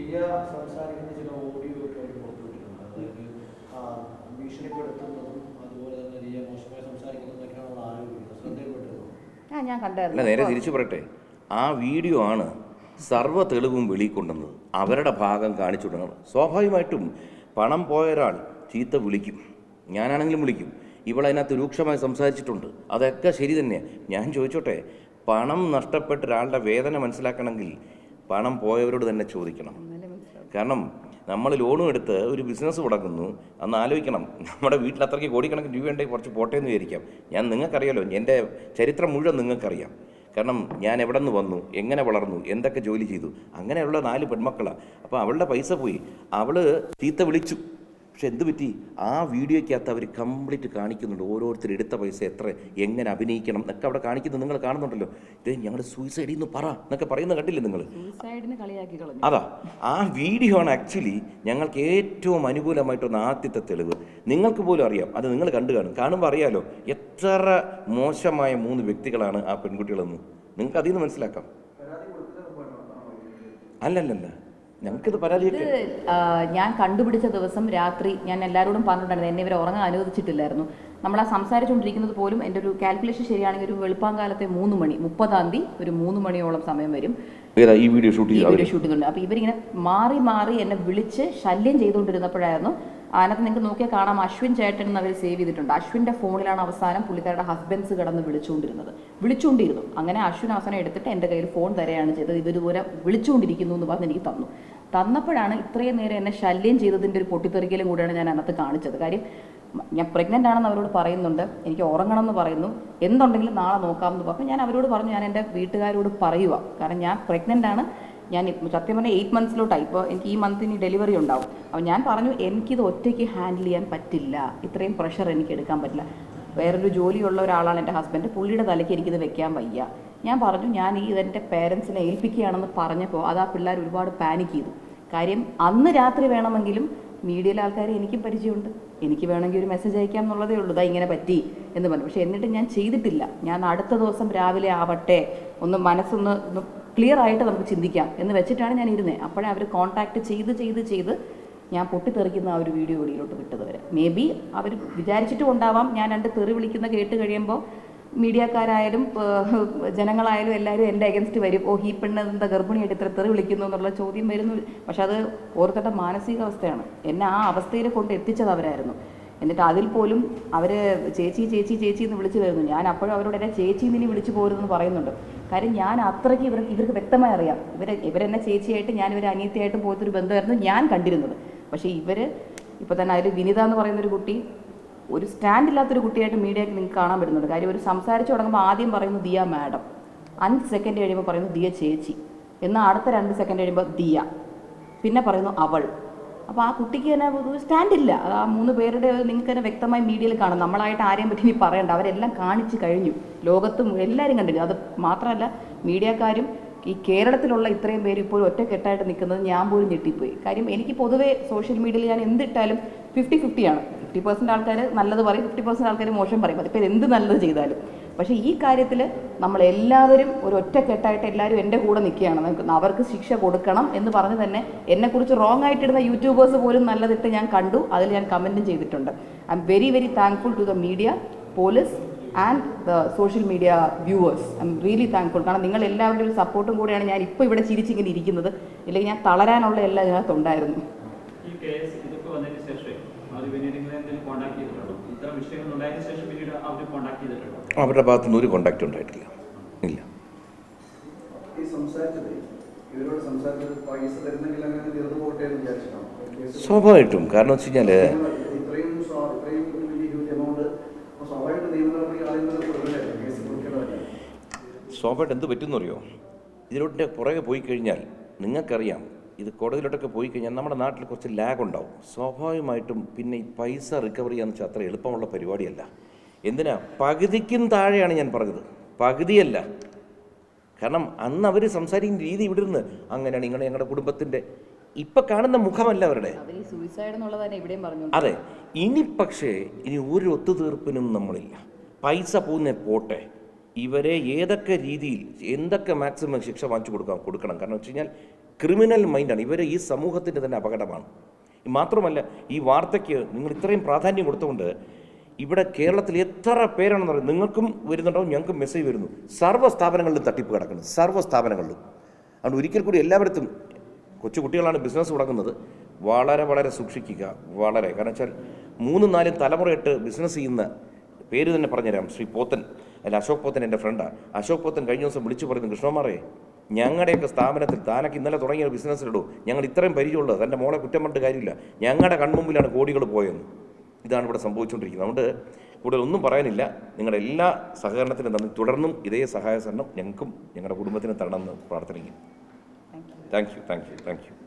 ടിയ സംസാരിക്കുന്ന ചില ഓഡിയോ ഒക്കെ അവർ പുറത്തുവിട്ടിട്ടുണ്ട്. അതായത് ഭീഷണിപ്പെടുത്തുന്നതും അതുപോലെ തന്നെ രിയ മോശമായി സംസാരിക്കുന്നതൊക്കെയാണ് നമ്മൾ ആരോപിക്കുന്നത് ശ്രദ്ധയിൽപ്പെട്ടിരുന്നു ആ ഞാൻ അല്ല കണ്ടായിരുന്നു നേരെ തിരിച്ചു പറയട്ടെ. ആ വീഡിയോ ആണ് സർവ തെളിവും വെളിക്കൊണ്ടുവന്നത് അവരുടെ ഭാഗം കാണിച്ചു കൊടുക്കണം. സ്വാഭാവികമായിട്ടും പണം പോയ ഒരാൾ ചീത്ത വിളിക്കും. ഞാനാണെങ്കിലും വിളിക്കും. ഇവളതിനകത്ത് രൂക്ഷമായി സംസാരിച്ചിട്ടുണ്ട്. അതൊക്കെ ശരി തന്നെയാണ് ഞാൻ ചോദിച്ചോട്ടെ പണം നഷ്ടപ്പെട്ട ഒരാളുടെ വേദന മനസ്സിലാക്കണമെങ്കിൽ പണം പോയവരോട് തന്നെ ചോദിക്കണം. കാരണം നമ്മൾ ലോണും എടുത്ത് ഒരു ബിസിനസ് തുടങ്ങുന്നു അന്ന് ആലോചിക്കണം. നമ്മുടെ വീട്ടിൽ അത്രയ്ക്ക് കോടിക്കണക്കിന് രൂപയുണ്ടെങ്കിൽ കുറച്ച് പോട്ടേന്ന് വിചാരിക്കാം. ഞാൻ നിങ്ങൾക്കറിയാലോ എന്റെ ചരിത്രം മുഴുവൻ നിങ്ങൾക്കറിയാം. കാരണം ഞാൻ എവിടെ നിന്ന് വന്നു എങ്ങനെ വളർന്നു എന്തൊക്കെ ജോലി ചെയ്തു അങ്ങനെയുള്ള നാല് പെൺമക്കളാണ് അപ്പോൾ അവളുടെ പൈസ പോയി. അവൾ തീത്ത വിളിച്ചു. പക്ഷെ എന്ത് പറ്റി? ആ വീഡിയോയ്ക്കകത്ത് അവർ കംപ്ലീറ്റ് കാണിക്കുന്നുണ്ട്. ഓരോരുത്തർ എടുത്ത പൈസ എത്ര എങ്ങനെ അഭിനയിക്കണം എന്നൊക്കെ അവിടെ കാണിക്കുന്നത് നിങ്ങൾ കാണുന്നുണ്ടല്ലോ. ഇത് ഞങ്ങളുടെ സൂയിസൈഡിൽ നിന്ന് പറ എന്നൊക്കെ പറയുന്നത് കണ്ടില്ലേ നിങ്ങൾ അതാ ആ വീഡിയോ ആണ് ആക്ച്വലി ഞങ്ങൾക്ക് ഏറ്റവും അനുകൂലമായിട്ടുള്ള ആദ്യത്തെ തെളിവ്. നിങ്ങൾക്ക് പോലും അറിയാം അത് നിങ്ങൾ കണ്ടു കാണും. കാണുമ്പോൾ അറിയാലോ എത്ര മോശമായ മൂന്ന് വ്യക്തികളാണ് ആ പെൺകുട്ടികളെന്ന്. നിങ്ങൾക്ക് അതിൽ നിന്ന് മനസ്സിലാക്കാം. അല്ലല്ലല്ല. ഞങ്ങൾക്കിത് ഞാൻ കണ്ടുപിടിച്ച ദിവസം രാത്രി ഞാൻ എല്ലാവരോടും പറഞ്ഞിട്ടുണ്ടായിരുന്നു. എന്നെ ഇവരെ ഉറങ്ങാൻ അനുവദിച്ചിട്ടില്ലായിരുന്നു. നമ്മൾ ആ സംസാരിച്ചുകൊണ്ടിരിക്കുന്നത് പോലും എന്റെ ഒരു കാൽക്കുലേഷൻ ശരിയാണെങ്കിൽ ഒരു വെളുപ്പാങ്കാലത്തെ മൂന്ന് മണി മുപ്പതാം തീയതി ഒരു മൂന്ന് മണിയോളം സമയം വരും. ഈ വീഡിയോ ഷൂട്ട് ചെയ്യുന്നുണ്ട് അപ്പോൾ ഇവരിങ്ങനെ മാറി മാറി എന്നെ വിളിച്ച് ശല്യം ചെയ്തുകൊണ്ടിരുന്നപ്പോഴായിരുന്നു അതിനകത്ത് നിങ്ങൾക്ക് നോക്കിയാൽ കാണാം അശ്വിൻ ചേട്ടൻ എന്ന് അവർ സേവ് ചെയ്തിട്ടുണ്ട്. അശ്വിന്റെ ഫോണിലാണ് അവസാനം പുള്ളിക്കാരുടെ ഹസ്ബൻഡ്സ് കിടന്ന് വിളിച്ചുകൊണ്ടിരുന്നത്. വിളിച്ചുകൊണ്ടിരുന്നു. അങ്ങനെ അശ്വിൻ അവസാനം എടുത്തിട്ട് എന്റെ കയ്യിൽ ഫോൺ തരെയാണ് ചെയ്തത്. ഇവരിതുപോലെ വിളിച്ചുകൊണ്ടിരിക്കുന്നു എന്ന് പറഞ്ഞ് എനിക്ക് തന്നു. തന്നപ്പോഴാണ് ഇത്രയും നേരം എന്നെ ശല്യം ചെയ്തതിന്റെ ഒരു പൊട്ടിത്തെറിക്കലും കൂടിയാണ് ഞാൻ അതിനകത്ത് കാണിച്ചത്. കാര്യം ഞാൻ പ്രഗ്നന്റ് ആണെന്ന് അവരോട് പറയുന്നുണ്ട്. എനിക്ക് ഉറങ്ങണം എന്ന് പറയുന്നു. എന്തുണ്ടെങ്കിലും നാളെ നോക്കാമെന്ന് പറഞ്ഞു. ഞാൻ അവരോട് പറഞ്ഞു ഞാൻ എന്റെ വീട്ടുകാരോട് പറയുക കാരണം ഞാൻ പ്രഗ്നന്റ് ആണ്. ഞാൻ സത്യം പറഞ്ഞാൽ എയ്റ്റ് മന്ത്സിലോട്ടായി ഇപ്പോൾ എനിക്ക് ഈ മന്തിന് ഡെലിവറി ഉണ്ടാവും. അപ്പോൾ ഞാൻ പറഞ്ഞു എനിക്കിത് ഒറ്റയ്ക്ക് ഹാൻഡിൽ ചെയ്യാൻ പറ്റില്ല. ഇത്രയും പ്രഷർ എനിക്ക് എടുക്കാൻ പറ്റില്ല. വേറൊരു ജോലിയുള്ള ഒരാളാണ് എന്റെ ഹസ്ബൻഡ് പുള്ളിയുടെ തലയ്ക്ക് എനിക്കിത് വെക്കാൻ വയ്യ. ഞാൻ പറഞ്ഞു ഞാൻ ഈ ഇതെന്റെ പേരൻസിനെ ഏൽപ്പിക്കുകയാണെന്ന് പറഞ്ഞപ്പോൾ അത് ആ പിള്ളേർ ഒരുപാട് പാനിക് ചെയ്തു. കാര്യം അന്ന് രാത്രി വേണമെങ്കിലും മീഡിയയിലെ ആൾക്കാരെ എനിക്കും പരിചയമുണ്ട്. എനിക്ക് വേണമെങ്കിൽ ഒരു മെസ്സേജ് അയക്കാം എന്നുള്ളതേ ഉള്ളൂ. ഇതാ ഇങ്ങനെ പറ്റി എന്ന് പറഞ്ഞു. പക്ഷേ എന്നിട്ട് ഞാൻ ചെയ്തിട്ടില്ല. ഞാൻ അടുത്ത ദിവസം രാവിലെ ആവട്ടെ ഒന്ന് മനസ്സൊന്ന് ക്ലിയർ ആയിട്ട് നമുക്ക് ചിന്തിക്കാം എന്ന് വെച്ചിട്ടാണ് ഞാൻ ഇരുന്നത് അപ്പോഴേ അവർ കോൺടാക്ട് ചെയ്ത് ചെയ്ത് ചെയ്ത് ഞാൻ പൊട്ടിത്തെറിക്കുന്ന ആ ഒരു വീഡിയോ വെളിയിലോട്ട് വിട്ടത് വരെ. മേ ബി അവർ വിചാരിച്ചിട്ടും ഉണ്ടാവാം. ഞാൻ രണ്ട് തെറി വിളിക്കുന്ന കേട്ട് കഴിയുമ്പോൾ മീഡിയക്കാരായാലും ജനങ്ങളായാലും എല്ലാവരും എന്റെ അഗൻസ്റ്റ് വരും. ഓ ഈ പെണ്ണ് എന്താ ഗർഭിണിയായിട്ട് ഇത്ര തെറി വിളിക്കുന്നു? എന്നുള്ള ചോദ്യം വരുന്നു. പക്ഷെ അത് ഓരോരുത്തരുടെ മാനസികാവസ്ഥയാണ്. എന്നെ ആ അവസ്ഥയിൽ കൊണ്ട് എത്തിച്ചത് അവരായിരുന്നു. എന്നിട്ട് അതിൽ പോലും അവർ ചേച്ചി ചേച്ചി ചേച്ചി എന്ന് വിളിച്ചു വരുന്നു. ഞാൻ അപ്പോഴും അവരോട് എന്നെ ചേച്ചി നിന്നെ വിളിച്ചു പോരുതെന്ന് പറയുന്നുണ്ട്. കാര്യം ഞാൻ അത്രയ്ക്ക് ഇവർ ഇവർക്ക് വ്യക്തമായി അറിയാം. ഇവരെ ഇവരെന്നെ ചേച്ചിയായിട്ട് ഞാൻ ഇവരെ അനിയത്തിയായിട്ടും പോലത്തൊരു ബന്ധമായിരുന്നു ഞാൻ കണ്ടിരുന്നത്. പക്ഷേ ഇവർ ഇപ്പോൾ തന്നെ അതിൽ വിനിത എന്ന് പറയുന്നൊരു കുട്ടി ഒരു സ്റ്റാൻഡ് ഇല്ലാത്തൊരു കുട്ടിയായിട്ട് മീഡിയയ്ക്ക് നിങ്ങൾക്ക് കാണാൻ പറ്റുന്നുണ്ട്. കാര്യം ഒരു സംസാരിച്ച് തുടങ്ങുമ്പോൾ ആദ്യം പറയുന്നു ദിയ മാഡം. അഞ്ച് സെക്കൻഡ് കഴിയുമ്പോൾ പറയുന്നു ദിയ ചേച്ചി. എന്നാൽ അടുത്ത രണ്ട് സെക്കൻഡ് കഴിയുമ്പോൾ ദിയ. പിന്നെ പറയുന്നു അവൾ. അപ്പോൾ ആ കുട്ടിക്ക് തന്നെ ഒരു സ്റ്റാൻഡില്ല ആ മൂന്ന് പേരുടെ നിങ്ങൾക്ക് തന്നെ വ്യക്തമായി മീഡിയയിൽ കാണാം. നമ്മളായിട്ട് ആരെയും പറ്റി ഇനി പറയണ്ട. അവരെല്ലാം കാണിച്ച് കഴിഞ്ഞു. ലോകത്തും എല്ലാവരും കണ്ടിരുന്നു അത് മാത്രമല്ല മീഡിയക്കാരും ഈ കേരളത്തിലുള്ള ഇത്രയും പേര് ഇപ്പോൾ ഒറ്റക്കെട്ടായിട്ട് നിൽക്കുന്നത് ഞാൻ പോലും ഞെട്ടിപ്പോയി. കാര്യം എനിക്ക് പൊതുവേ സോഷ്യൽ മീഡിയയിൽ ഞാൻ എന്തിട്ടാലും ഫിഫ്റ്റി ഫിഫ്റ്റിയാണ് ഫിഫ്റ്റി പെർസെന്റ് ആൾക്കാർ നല്ലത് പറയും ഫിഫ്റ്റി പെർസെന്റ് ആൾക്കാർ മോശം പറയും. അതിപ്പോൾ എന്ത് നല്ലത് ചെയ്താലും. പക്ഷേ ഈ കാര്യത്തിൽ നമ്മളെല്ലാവരും ഒരു ഒറ്റക്കെട്ടായിട്ട് എല്ലാവരും എന്റെ കൂടെ നിൽക്കുകയാണ്. നമുക്ക് അവർക്ക് ശിക്ഷ കൊടുക്കണം എന്ന് പറഞ്ഞ് തന്നെ എന്നെക്കുറിച്ച് റോങ് ആയിട്ടിടുന്ന യൂട്യൂബേഴ്സ് പോലും നല്ലതിട്ട് ഞാൻ കണ്ടു. അതിൽ ഞാൻ കമന്റും ചെയ്തിട്ടുണ്ട്. I'm very very thankful to the media police and the social media viewers I'm really thankful കാരണം നിങ്ങൾ എല്ലാവരുടെ ഒരു സപ്പോർട്ടും കൂടെയാണ് ഞാൻ ഇപ്പോൾ ഇവിടെ ചിരിച്ചിങ്ങനെ ഇരിക്കുന്നത്. ഇല്ലെങ്കിൽ ഞാൻ തളരാനുള്ള എല്ലാം ഇതിനകത്തുണ്ടായിരുന്നു ഈ കേസ് ഇതൊക്കെ വന്നതിന് ശേഷം അവർ ഭാഗത്തു നിന്ന് എന്തെങ്കിലും കോൺടാക്ട് ചെയ്തിട്ടുണ്ടോ? ഇത്തരം വിഷയങ്ങൾ ഉണ്ടായതിനു ശേഷം പിന്നീട് അവർ കോൺടാക്ട് ചെയ്തിട്ടുണ്ടോ? അവരുടെ ഭാഗത്തുനിന്ന് ഒരു കോണ്ടാക്ട് ഉണ്ടായിട്ടില്ല. ഇല്ല. സ്വാഭാവികമായിട്ടും. കാരണം വെച്ച് കഴിഞ്ഞാൽ കേസ് സ്വാഭാവികമായിട്ട് എന്ത് പറ്റുമെന്ന് അറിയോ ഇതിലോട്ട് പുറകെ പോയി കഴിഞ്ഞാൽ നിങ്ങൾക്കറിയാം ഇത് കോടതിയിലോട്ടൊക്കെ പോയി കഴിഞ്ഞാൽ നമ്മുടെ നാട്ടിൽ കുറച്ച് ലാഗ് ഉണ്ടാവും. സ്വാഭാവികമായിട്ടും പിന്നെ ഈ പൈസ റിക്കവറി ചെയ്യാന്ന് വെച്ചാൽ അത്ര എളുപ്പമുള്ള പരിപാടിയല്ല. എന്തിനാ? പകുതിക്കും താഴെയാണ് ഞാൻ പറഞ്ഞത്. പകുതിയല്ല. കാരണം അന്ന് അവർ സംസാരിക്കുന്ന രീതി ഇവിടെ നിന്ന് അങ്ങനെയാണ് ഇങ്ങനെ ഞങ്ങളുടെ കുടുംബത്തിന്റെ ഇപ്പം കാണുന്ന മുഖമല്ല അവരുടെ. അതെ. ഇനി പക്ഷേ ഇനി ഒരു ഒത്തുതീർപ്പിനും നമ്മളില്ല. പൈസ പോകുന്ന പോട്ടെ. ഇവരെ ഏതൊക്കെ രീതിയിൽ എന്തൊക്കെ മാക്സിമം ശിക്ഷ വാങ്ങിച്ചു കൊടുക്കാം കൊടുക്കണം. കാരണം വെച്ച് കഴിഞ്ഞാൽ ക്രിമിനൽ മൈൻഡാണ്. ഇവർ ഈ സമൂഹത്തിന്റെ തന്നെ അപകടമാണ്. മാത്രമല്ല ഈ വാർത്തയ്ക്ക് നിങ്ങൾ ഇത്രയും പ്രാധാന്യം കൊടുത്തുകൊണ്ട് ഇവിടെ കേരളത്തിൽ എത്ര പേരാണെന്ന് പറയുന്നത് നിങ്ങൾക്കും വരുന്നുണ്ടാവും ഞങ്ങൾക്കും മെസ്സേജ് വരുന്നു. സർവ സ്ഥാപനങ്ങളിലും തട്ടിപ്പ് കിടക്കുന്നു. സർവ സ്ഥാപനങ്ങളിലും. അതുകൊണ്ട് ഒരിക്കൽ കൂടി എല്ലാവരും കൊച്ചു കുട്ടികളാണ് ബിസിനസ് തുടങ്ങുന്നത്. വളരെ വളരെ സൂക്ഷിക്കുക. വളരെ. കാരണം വെച്ചാൽ മൂന്ന് നാല് തലമുറയിട്ട് ബിസിനസ് ചെയ്യുന്ന പേര് തന്നെ പറഞ്ഞുതരാം. ശ്രീ പോത്തൻ. അല്ല അശോക് പോത്തൻ എന്റെ ഫ്രണ്ടാണ് അശോക് പോത്തൻ കഴിഞ്ഞ ദിവസം വിളിച്ചു പറയുന്നു കൃഷ്ണകുമാറേ ഞങ്ങളുടെയൊക്കെ സ്ഥാപനത്തിൽ താനൊക്കെ ഇന്നലെ തുടങ്ങിയ ബിസിനസ്സിലിടൂ ഞങ്ങൾ ഇത്രയും പരിചയമുള്ളത്. തന്റെ മോളെ കുറ്റം പറഞ്ഞിട്ട് കാര്യമില്ല. ഞങ്ങളുടെ കൺമുമ്പിലാണ് കോടികൾ പോയെന്ന്. ഇതാണ് ഇവിടെ സംഭവിച്ചുകൊണ്ടിരിക്കുന്നത്. അതുകൊണ്ട് കൂടുതൽ ഒന്നും പറയാനില്ല. നിങ്ങളുടെ എല്ലാ സഹകരണത്തിനും തന്നെ തുടർന്നും ഇതേ സഹായ സഹകരണം ഞങ്ങൾക്കും ഞങ്ങളുടെ കുടുംബത്തിനും തരണമെന്ന് പ്രാർത്ഥനയ്ക്കും thank you thank you thank you